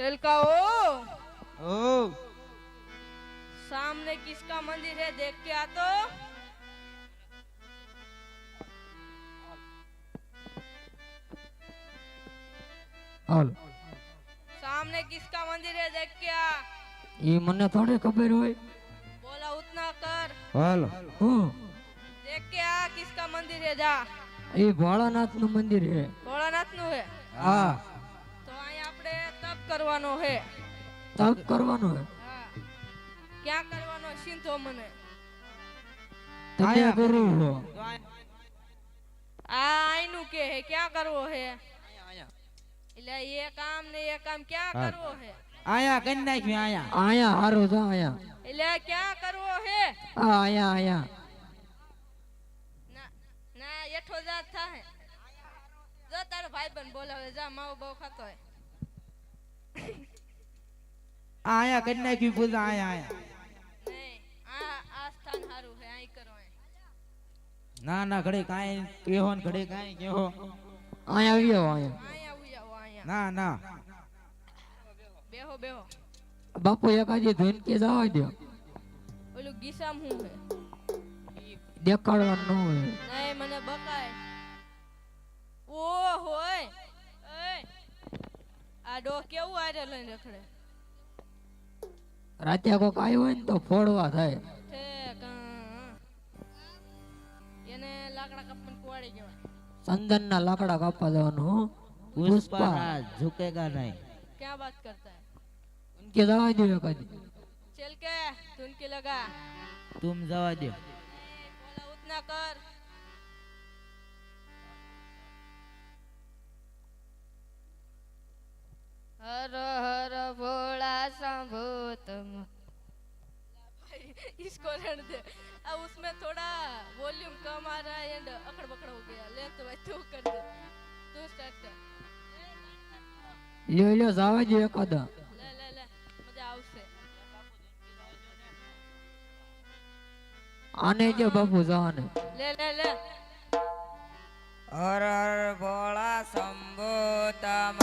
छिलकाओ ओ सामने किसका मंदिर है देख के आ तो હાલ सामने किसका मंदिर है देख के आ એ મને થોડી ખબર હોય बोला उतना कर હાલ હું देख के आ किसका मंदिर है जा એ ભોળાનાથ નું મંદિર છે ભોળાનાથ નું હે હા કરવાનો હે? તપ કરવાનો હે? ક્યાં કરવાનો સિંધો મને? તમે આયા. કરો છો આ આઈનું કે હે ક્યાં કરવો હે? એટલે એ કામ ને એ કામ ક્યાં કરવો હે? આયા કરી નાખ્યું આયા. આયા હારો છે આયા. એટલે ક્યાં કરવો હે? આ આયા આયા. ના ના એઠો જાત થાય જો તારો ભાઈ બન બોલાવે જા માવો બહુ ખાતો હે. આયા કરી નાખ્યું પૂજા આયા આયા. ના ના ઘડે કાંઈ કેહો ને ઘડે કાંઈ કેહો આયા આયા ઉઈ આવો અહીંયા ના ના બેહો બેહો બાપુ એકાદી ધૂન કે જવા દો ઓલું ગીસામ હું હે દેખાડવાનું ન હોય। નહીં મને બકાય ઓ હોય આ ડો કેવું આરે લઈને રખડે? રાતે કોક આવ્યો હોય ને તો ફોડવા થાય ઠેક હા. એને લાકડા કાપીને કુવાડી કહેવાય ચંદન ના લાકડા કાપવા જવાનું હો. પુષ્પા ઝુકેગા નહીં क्या बात करता है કે જવા દો એકાદી चल के धुन की लगा તુમ જવા દો गौतम इसको रहने दे। अब उसमें थोड़ा वॉल्यूम कम आ रहा है एंड अकड़ बकड़ हो गया। ले तो भाई तू कर दे। तू स्टार्ट कर। यो यो जावा जी एक જો ले ले ले। मज़ा आउ से आने जो બાપુ जान। ले ले ले। हर हर भोला शंभु तम